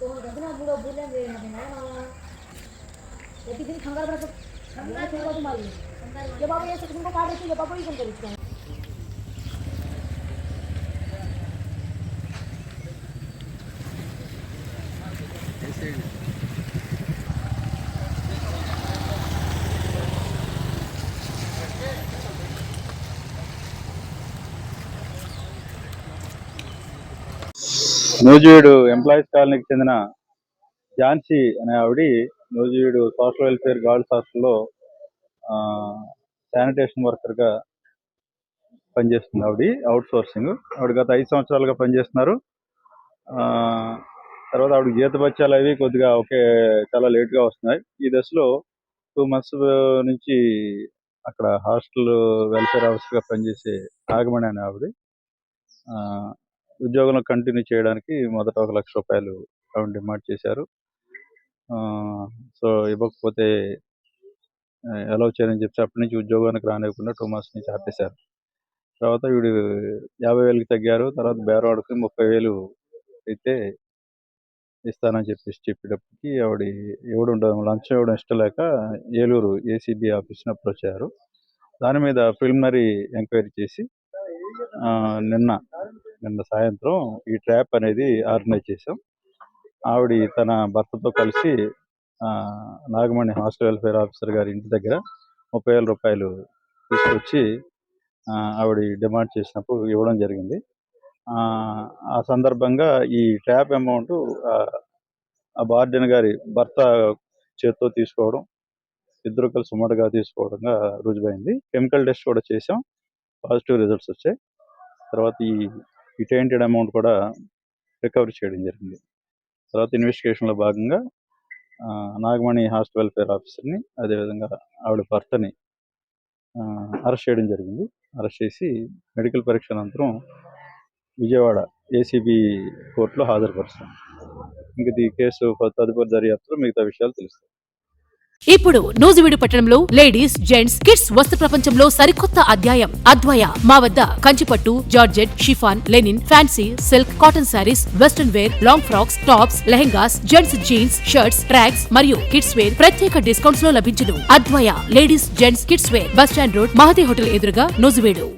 तो देखना बूढ़ा बोले मेरे यहाँ पे ना मामा एक दिन खंगार बड़ा खंगार खेल तो मारी जब बाबा ये सचिन को काट देती है बाबा ही कम करते हैं Thank you. నూజివీడు ఎంప్లాయీస్ కాలనీకి చెందిన ఝాన్సీ అనే ఆవిడ నూజివీడు సోషల్ వెల్ఫేర్ గర్ల్స్ హాస్టల్లో శానిటేషన్ వర్కర్గా పనిచేస్తుంది ఆవిడ అవుట్ సోర్సింగ్ ఆవిడ గత ఐదు సంవత్సరాలుగా పనిచేస్తున్నారు. ఆ, తర్వాత ఆవిడ జీతపత్యాలు అవి కొద్దిగా ఒకే చాలా లేట్గా వస్తున్నాయి. ఈ దశలో టూ మంత్స్ నుంచి అక్కడ హాస్టల్ వెల్ఫేర్ ఆఫీసర్గా పనిచేసే నాగమణి అనే ఆవిడ. ఆ, ఉద్యోగంలో కంటిన్యూ చేయడానికి మొదట ఒక లక్ష రూపాయలు ఆవిడ డిమాండ్ చేశారు. ఆ, సో ఇవ్వకపోతే అలౌ చేయని చెప్పి అప్పటి నుంచి ఉద్యోగానికి రానివ్వకుండా టూ మంత్స్ నుంచి ఆపేశారు. తర్వాత వీడు యాభై వేలకు తగ్గారు. తర్వాత బేరవాడికి ముప్పై వేలు అయితే ఇస్తానని చెప్పేసి చెప్పేటప్పటికి ఆవిడ ఎవడు ఉండడం లంచం ఇవ్వడం ఇష్టం లేక ఏలూరు ఏసీబీ ఆఫీస్ని అప్రోచ్ అయ్యారు. దాని మీద ప్రిలిమినరీ ఎంక్వైరీ చేసి ఆ, నిన్న నిన్న సాయంత్రం ఈ ట్రాప్ అనేది ఆర్గనైజ్ చేసాం ఆవిడ తన భర్తతో కలిసి ఆ, నాగమణి హాస్టల్ వెల్ఫేర్ ఆఫీసర్ గారి ఇంటి దగ్గర ముప్పై వేల రూపాయలు తీసుకొచ్చి ఆ, ఆవిడ డిమాండ్ చేసినప్పుడు ఇవ్వడం జరిగింది. ఆ, ఆ సందర్భంగా ఈ ట్యాప్ అమౌంట్ ఆ బార్డెన్ గారి భర్త చేత్తో తీసుకోవడం ఇద్దరు కలిసి ఉమ్మడిగా తీసుకోవడంగా రుజువైంది. కెమికల్ టెస్ట్ కూడా చేసాం పాజిటివ్ రిజల్ట్స్ వచ్చాయి. తర్వాత ఈ ఈ అమౌంట్ కూడా రికవరీ చేయడం జరిగింది. తర్వాత ఇన్వెస్టిగేషన్లో భాగంగా ఆ, నాగమణి హాస్టల్ వెల్ఫేర్ ఆఫీసర్ని అదేవిధంగా ఆవిడ భర్తని అరెస్ట్ చేయడం జరిగింది. అరెస్ట్ చేసి మెడికల్ పరీక్ష అనంతరం విజయవాడ ఏసీబీ కోర్టులో హాజరుపరుస్తాం. ఇంక ఈ కేసు తదుపరి దర్యాప్తులో మిగతా విషయాలు తెలుస్తాయి. ఇప్పుడు నూజివీడు పట్టణంలో లేడీస్ జెంట్స్ కిడ్స్ వస్త్ర ప్రపంచంలో సరికొత్త అధ్యాయం. అద్వయ మా వద్ద Kanchipattu georgette chiffon linen fancy silk cotton saris western wear long frocks tops lehengas gents jeans shirts tracks మరియు కిడ్స్ వేర్ ప్రత్యేక డిస్కౌంట్స్లో లభించును. Advaya ladies gents kids wear bus stand road Mahathi hotel ఎదురుగా నూజివీడు.